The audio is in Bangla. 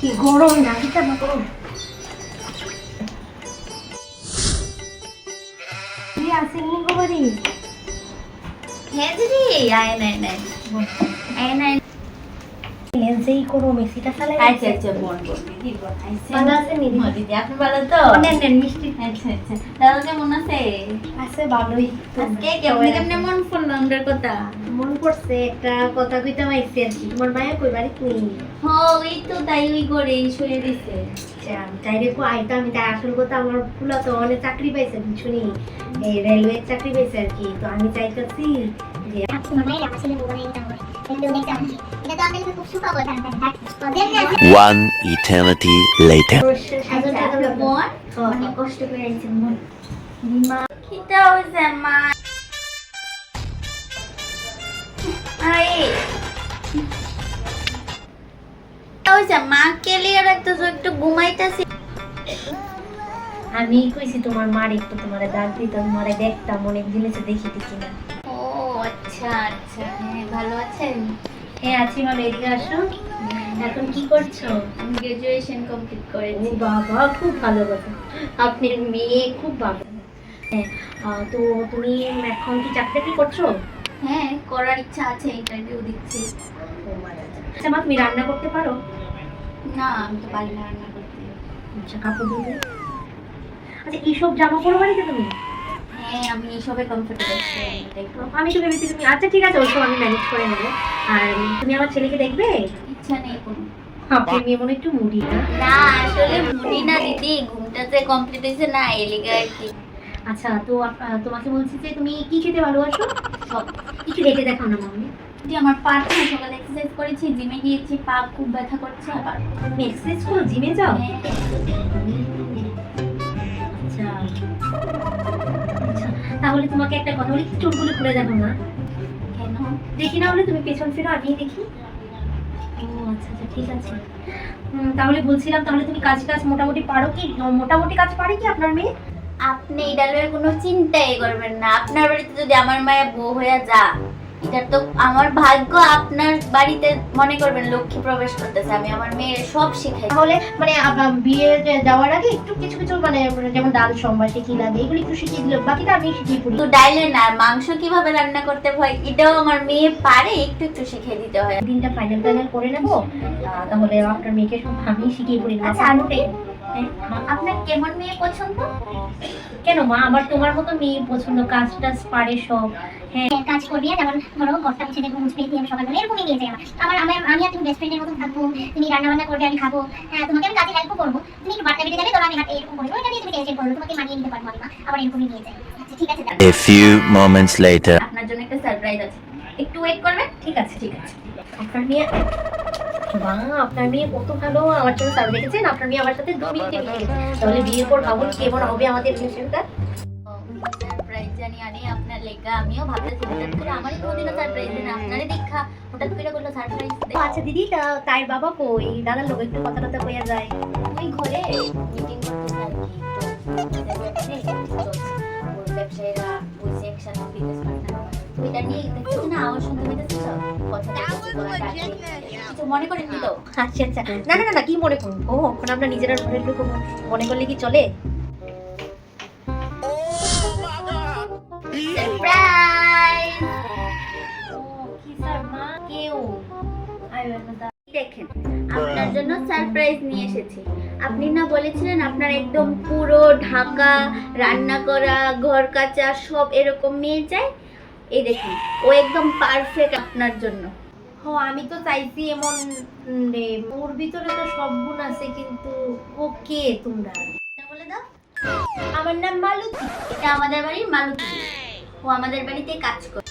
কি গরম না এটা না গরম আসেননি গো বাড়ি হ্যাঁ দিদি আয় নাই নাই আয়। নাই লেন্সেই করো মেসিটা চালাই আচ্ছা আচ্ছা বোন বোন দিদি বোন আইছে ভালো আছেন দিদি? দিদি আপনি ভালো তো? নেন নেন মিষ্টি। আচ্ছা আচ্ছা। দাদা কেমন আছে? আছে ভালোই। আজকে কেমনে কেমনে মন পড়ল আমাদের কথা? মন পড়ছে একটা কথা কইতে পাইছি আর কি। তোমার কই বাড়ি নেই হো এই তো তাই ওই করে শুয়ে দিছে চাইরে কো আইতা আমি তাই আসল কথা আমার ফুলা তো অনেক চাকরি পাইছে শুনি এই রেলওয়ে চাকরি পাইছে আর কি তো আমি চাইতেছি যে তোমার মায়ের আমার ছেলে বলে না One eternity later. মা খিদা হইছে মা আরে হইছে মা কেলিয়ে রাখতেছো একটু ঘুমাইতেছি আমি কইছি তোমার মার একটু তোমার ডাক দিতাম, তোমারে দেখতাম, অনেক জিনিসে দেখিতেছি না ও আচ্ছা আচ্ছা হ্যাঁ ভালো আছেন? হ্যাঁ আছি ভালো এদিকে আসো এখন কি করছ? আমি গ্রাজুয়েশন কমপ্লিট করেছি। বাবা খুব ভালো কথা। আপনার মেয়ে খুব ভালো। হ্যাঁ তো তুমি এখন কি চাকরি করছ? হ্যাঁ করার ইচ্ছা আছে ইন্টারভিউ দিচ্ছি। আচ্ছা মা তুমি রান্না করতে পারো? না আমি তো পারি না রান্না করতে আচ্ছা কাপড় ধুতে আচ্ছা এইসব জামা পরো বাড়িতে তুমি? হ্যাঁ আমি এসবে কমফোর্টেবল একটু আমি তো ভেবেছি তুমি আচ্ছা ঠিক আছে ওইসব আমি ম্যানেজ করে নেব। আর তুমি আমার ছেলেকে দেখবে? ইচ্ছা নেই কোনো। আপনি মেয়ে মনে একটু মুড়ি না? না আসলে মুড়ি না দিদি ঘুমটা কমপ্লিট হয়েছে না এলিগা আর কি। আচ্ছা তো তোমাকে বলছি যে তুমি কি খেতে ভালোবাসো? সব কিছু রেখে দেখাও না মামনি যে আমার পা না সকালে এক্সারসাইজ করেছি জিমে গিয়েছি পা খুব ব্যথা করছে আবার এক্সারসাইজ করো জিমে যাও? তাহলে তোমাকে একটা কথা বলি, চুলগুলো খুলে দেখো না কেন? দেখি না হলে তুমি পেছন ফিরো আমি দেখি। ও আচ্ছা আচ্ছা ঠিক আছে। তাহলে বলছিলাম, তাহলে তুমি কাজ কাজ মোটামুটি পারো কি? মোটামুটি কাজ পারে কি আপনার মেয়ে? আপনি এটা ডালের কোনো চিন্তাই করবেন না। আপনার বাড়িতে যদি আমার মায়ের বউ হয়ে যা এটা তো আমার ভাগ্য আপনার বাড়িতে মনে করবেন লক্ষ্মী প্রবেশ করতেছে আমি আমার মেয়ের সব শিখাই। তাহলে মানে বিয়ে যাওয়ার আগে একটু কিছু কিছু মানে যেমন ডাল সম্বাসে কি লাগে এগুলো একটু শিখিয়ে দিল বাকিটা আমি শিখিয়ে পড়ি। তো ডাইলে না মাংস কীভাবে রান্না করতে হয় এটাও আমার মেয়ে পারে একটু একটু শিখিয়ে দিতে হয়। দিনটা ফাইনাল ফাইনাল করে নেব তাহলে আপনার মেয়েকে সব আমি শিখিয়ে পড়ি। আচ্ছা আনতে আপনার কেমন মেয়ে পছন্দ? কেন মা আমার তোমার মতো মেয়ে পছন্দ কাজ টাজ পারে সব। হ্যাঁ। কাজ করবি যেমন ধরো ঘরটা মুছে দেবো মুছবে দিয়ে আমি সকালবেলা এরকমই নিয়ে যাই আমার। আমার আমি আমি আর তুমি বেস্ট ফ্রেন্ডের মতো থাকব তুমি রান্না বান্না করবে আমি খাব হ্যাঁ তোমাকে আমি কাজে হেল্প করব। তুমি একটু বার্তা বেটে দেবে ধরো আমি হাতে এরকম করব এটা দিয়ে তুমি টেনশন করবে তোমাকে মানিয়ে নিতে পারব আমি মা। আবার এরকমই নিয়ে যাই আচ্ছা ঠিক আছে A few moments later. আপনার জন্য একটা সারপ্রাইজ আছে। একটু ওয়েট করবেন? ঠিক আছে ঠিক আছে। আপনার মেয়ে বা আপনার মেয়ে কত ভালো আমার জন্য সার্ভ রেখেছেন আপনার মেয়ে আমার সাথে দু মিনিটে বিয়ে তাহলে বিয়ের পর ভাবুন কেমন হবে আমাদের রিলেশনটা সারপ্রাইজ জানি আরে আপনার লেগা আমিও ভাবতেছি হঠাৎ করে আমারই কোনোদিনও সারপ্রাইজ না আপনারই দেখা হঠাৎ করে করল সারপ্রাইজ আচ্ছা দিদি তাই বাবা কই? দাদার লোক একটু কথা টথা কইয়া যায়। ওই ঘরে মিটিং করতে ব্যবসায়ীরা বলছে একসাথে বিজনেস পার্টনার এটা নিয়ে দেখছি না শুনতে পেতেছি তো কথা কিছু মনে করেননি তো? আচ্ছা আচ্ছা। না না না, না কি মনে করুন ও এখন আমরা নিজেরা ঘরের লোক মনে করলে কি চলে? সারপ্রাইজ ও কি স্যার মা কেউ? দেখেন আপনার জন্য সারপ্রাইজ নিয়ে এসেছি। আপনি না বলেছিলেন আপনার একদম পুরো ঢাকা রান্না করা ঘর কাচা সব এরকম মেয়ে চাই? এই দেখুন ও একদম পারফেক্ট আপনার জন্য। ও আমি তো চাইছি এমন রে, ওর ভিতরে তো সব গুণ আছে, কিন্তু ও কে তোমরা বলে দাও আমার নাম মালতী, এটা আমাদের বাড়ির মালতী ও আমাদের বাড়িতে কাজ করে?